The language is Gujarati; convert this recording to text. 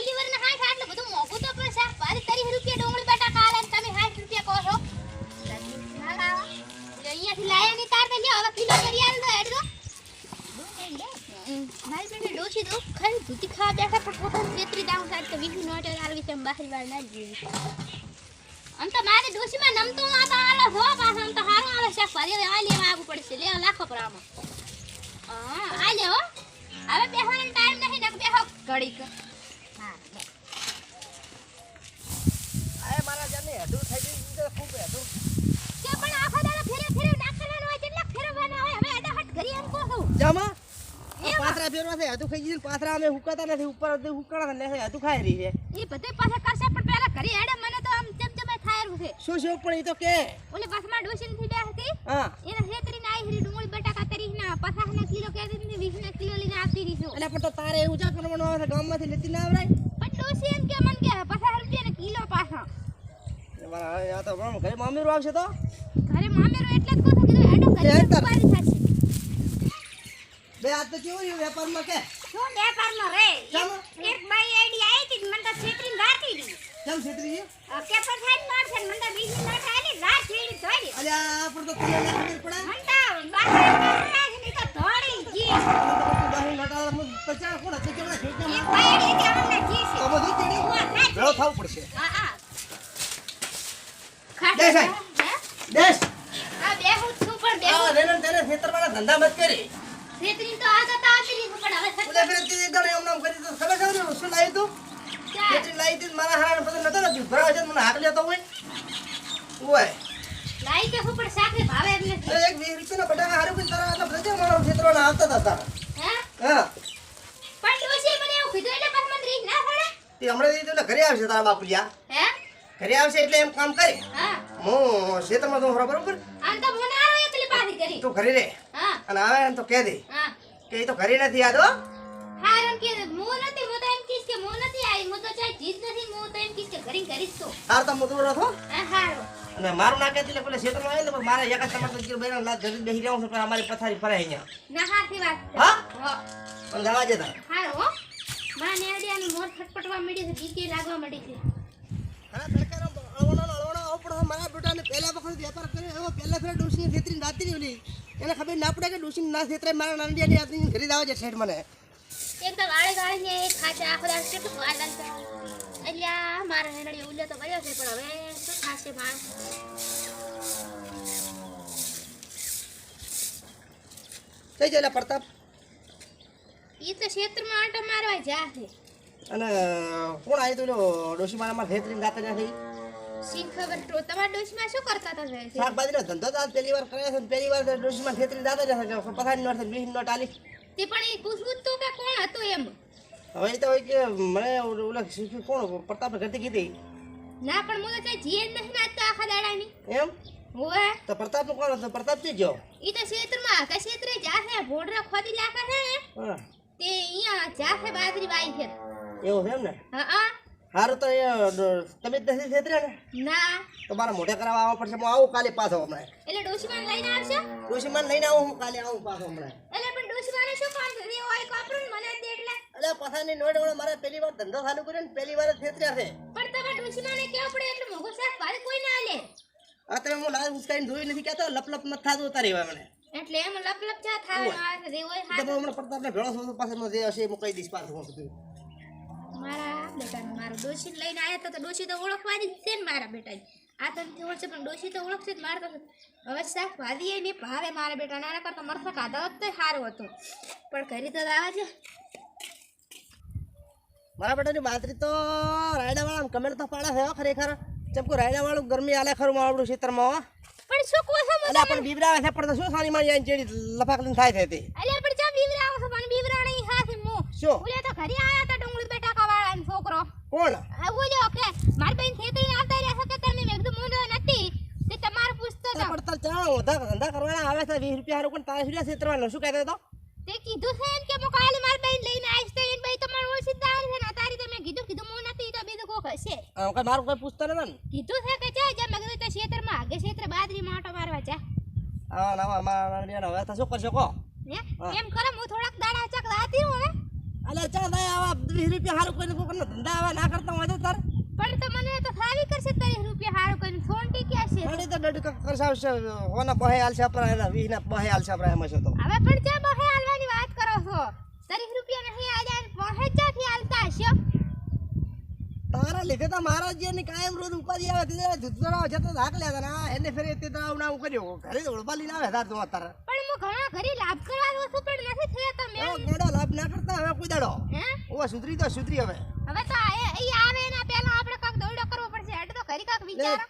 ખુલ્લી બધું મોંઘું તો પણ શાક ભારે તરી રૂપિયા ડોંગળી બટાકા આલે તમે 60 રૂપિયા કહો અહીંયાથી લાયા ની તાર તો હવે કરી આલ દો ડોસી દો ખાલી ધૂતી ખાવા બેઠા પણ પોતાનું છેતરી સાહેબ તો નોટ આવી બહાર વાર ના જીવી આમ તો મારે ડોસીમાં નમતો આ હો પાછો તો હારું આવે શાક ભારે આ લેવા આવવું પડશે. લે લાખો પર હા આ લેવો હવે બેહવાનો ટાઈમ નથી ને બેહો ઘડીક. હેડું થઈ ગયું છે ખૂબ હેડું કે પણ આખો દાડો ફેરે ફેરે નાખવાનો હોય કેટલા ફેરવવાના હોય? હવે આડા હટ કરી એમ કહું છું. જામાં. પાથરા ફેરવા છે હેડું ખાઈ ગયું પાથરા અમે હુકાતા નથી ઉપર હતી હુકાણા નથી હેડું ખાઈ રહી છે. એ બધે પાછા કરશે પણ પહેલા ઘરે હેડે મને તો આમ ચમ ચમે થાયરું છે. શું શું પણ એ તો કે? ઓલે બસમાં ડોસીનથી બે હા. એને હેતરીને આઈ હરી ડુંગળી બટાકા તરી ના પચાસ ના કિલો કહેતી હતી વીસ ના કિલો લઈને આપી દીધું એટલે પણ તો તારે એવું ચા કરવાનું આવે ગામમાંથી લેતી ના આવરાય? પણ ડોસી એમ કે મન કે પચાસ રૂપિયા ને કિલો પાછા. એ મારા હવે આ તો બરાબર ઘરે મામીરું આવશે તો? ઘરે મામેરો એટલે જ કહું કીધું હેડો ઘરે ઉપાડી થશે. બે આજ તો કેવું રહ્યું વેપારમાં કે? શું વેપારમાં રે? એક બાઈ આઈડી આવી હતી મને તો કેમ છેતરી? કે પછાડ મારશે મને તો વીસ ના થાય રાત છેડી તો ખબર પડે. મંડા બાકી ની તો ધોડી ગઈ નટાળા મુ પચાસ કોણ બાઈ જી છે. તો બધું ચડી ઉવા થાય થવું પડશે. હા હા. દેશ આ બેહું છું પણ આ બેહું રેલન તેને ખેતરવાળા ધંધા મત કરી. ખેતરી તો આ જતા દીધું પણ હવે ઓલે ફેર તી એક એમ નામ કરી તો ખબર ને શું લાવ્યું તું. ખેતરી લાવી તી મારા હારાને પસંદ નતો નથી ભરાવે છે મને હાક લેતો હોય. ઓય. લાઈ કે હું પણ શાકને ભાવે એમ નથી. અરે એક વીસ રૂપિયાના બટાકા હારું કોઈ તારા આટલા બધા મારો ખેતરોના આવતા હતા હે? હા. પણ ડોસી મને એવું કીધું એટલે પણ મંત્રી ના પડે. તે હમણાં દીધું એટલે ઘરે આવશે તારા બાપુલિયા હે? ઘરે આવશે એટલે એમ કામ કરે. હા. હું ખેતરમાં તો બરાબર? આમ તો મને આરો એકલી પાડી કરી. તું ઘરે રે. હા. અને આવે તો કહે દે. હા. કે એ તો ઘરે નથી આદો હો. હારું કે મો નથી હું તો એમ કીસ કે હું નથી આવી. હું તો ચાહે જીત નથી મો તો એમ કીસ કે ઘરે કરીશ તો. તાર તો મુદરો હતો. હા હારો. અને મારું ના એટલે પેલા ખેતરમાં આવે ને તો મારા એક જ તમારે તો કીધું બેન લાજ જાઉં છું પણ અમારી પથારી ફરે અહીંયા. ના હાથી વાત. હા? હો. પણ જવા જતા હારો મારા હો. માં નેડિયાનું મોર ફટફટવા મળી છે બીકે લાગવા મળી છે હા તડકાનો અળવણો ને અળવણો આવો પણ મારા બેટાને પહેલા વખત વેપાર કર્યો એવો પહેલા ફેર ડોસી ખેતરી નાતી ઓલી એને ખબર ના પડે કે ડોસી ના ખેતરે મારા નાંડિયાની આદમી ઘરે આવે છે શેઠ મને. એકદમ આળે ગાળે ને ખાચા આખો દાડો કેટલું લાગતો અલ્યા મારા હેનડી ઉલ્યો તો ગયો છે પણ હવે શું થાશે મારે? કઈ જાય પ્રતાપ. ઈ તો ક્ષેત્રમાં આંટો મારવા જા છે. અને કોણ આવ્યું તું ડોસી મારા મારા ખેતરી નાતા નથી? શી ખબર તો તમારા ડોશમાં શું કરતા હતા? શાકભાજીનો ધંધો તો પહેલી વાર કરે છે પહેલી વાર ડોસી માં ખેતરી પથારી નોટ વીસ નોટ આલી તે પણ એ પૂછવું જ કે કોણ હતું એમ? હવે તો હોય કે મને ઓલા શીખ્યું કોણ પ્રતાપ ઘરથી કીધી. ના પણ તો કઈ જીએ નાચતો આખા દાડાની. એમ? હોવે. તો પ્રતાપ કોણ હતો? પ્રતાપથી ગયો? ઈ તો ક્ષેત્રમાં ક્ષેત્રે જા છે ભોડરા ખોદી લાખા છે તે અહીંયા જા છે બાજરી વાઈ છે. એવું છે એમ ને? હા હા. સારું તો તમે નથી છેતરે ને ના. તો મારે મોઢે કરાવવા આવવા પડશે. હું આવું કાલે પાછો હમણાં. એટલે ડોશીમાન લઈને આવશો ડોશીમાન લઈને આવું હું કાલે આવું પાછો હમણાં. એટલે પણ ડોશીમાને શું કામ છે હોય કોપરું મને દે એટલે. એટલે પથારની નોટ વડે મારે પહેલી વાર ધંધો ચાલુ કર્યો ને પહેલી વાર છેતર્યા છે. પણ તમે ડોશીમાને કેવું પડે? એટલે મોગો સાહેબ ભારે કોઈ ના આલે આ તમે હું લાલ ઉસકાઈને ધોઈ નથી કહેતો લપ લપ મત થાતો ઉતારી હોય મને. એટલે એમ લપ લપ જા થાય આવે છે હોય હમણાં પડતા પ્રતાપને ભેળો થતો પાસે જે હશે એ કહી દઈશ પાછું હું મારા બેટાને મારો ડોશી લઈને આવ્યા હતા તો ડોશી તો ઓળખવાની જ છે ને મારા બેટાની. આ તો ઓળખશે પણ ડોશી તો ઓળખશે જ મારે તો હવે શાક વાદીએ ને ભાવે મારા બેટા નાના કરતા મરસા ખાધા હોત તો સારું હતું. પણ ઘરે તો આવે છે મારા બેટાની બાતરી તો રાયડાવાળા કમેન્ટ તો પાડે છે ખરેખર. ચમકુ રાયડાવાળું ગરમી આલે ખરું મારું ક્ષેત્રમાં હો. પણ શું કહો છો મને પણ બીબરાવે છે પણ શું સાની મારી આઈ ચેડી લફાક લઈને થાય છે તે? અલે પણ ચા બીવરા આવો છો પણ બીવરા નહીં હાથે મો. શું? ઓલે તો ઘરે આયા હતા ડુંગળી બેટા વાળા છોકરો કોણ બોલ્યો કે માર બેન ખેતરી આવતા રહ્યા છે કે તમે મેં કીધું મુંડો નથી તે તમારું પૂછતો તો પણ તાર ચાલો ઓધા ધંધા કરવાના આવે છે 20 રૂપિયા હારું પણ તારે શું છેતરવાનું શું કહેતો તો તે કીધું છે એમ કે હું કાલે માર બેન લઈને આવીશ તો એની બેન તમારે ઓળખીતા આવે છે ને તારી તમે કીધું કીધું હું નથી તો બીજું કોક હશે આમ કઈ મારું કોઈ પૂછતો નથી કીધું છે કે જા જા મેં કીધું તો ક્ષેત્રમાં આગે ક્ષેત્ર બાદરી માટો મારવા જા હા ના મારા હવે તો શું કરશો કો એમ કરો હું થોડાક દાડા ચક લાતી હું હવે અલે ચા થાય આવા 20 રૂપિયા હારું કોઈને કોઈને ધંધા આવા ના કરતા હોય તો તાર. પણ તો મને તો સારી કરશે તારી રૂપિયા હારું કોઈને સોનટી ક્યાં છે. થોડી તો ડડક કરશે આવશે હોના બહે આલશે આપણા એના વીના બહે આલશે આપણા એમ છે તો. હવે પણ ચા બહે આલવાની વાત કરો છો. ત્રીસ રૂપિયા નહીં આજે બહે ચાથી હાલતા હશો. તારા લીધે તો મારા જે ને કાયમ રોજ ઉપાધિ આવે તે ધૂતરા જતો ધાક લેતા ના એને ફેરે તે તો આવું આવું કર્યો. ઘરે ઓળબા લઈને આવે તાર તો અત્યારે. પણ હું ઘણા ઘરે લાભ કરવા દઉં છું પણ નથી થયા તમે એવો ગોડો લાભ ના કરતા હવે કોઈ દાડો ઓવા સુધરી તો સુધરી હવે. હવે તો એ આવે એના પહેલા આપણે કાક દોડો કરવો પડશે. એટલે તો ઘરી કાક વિચારો.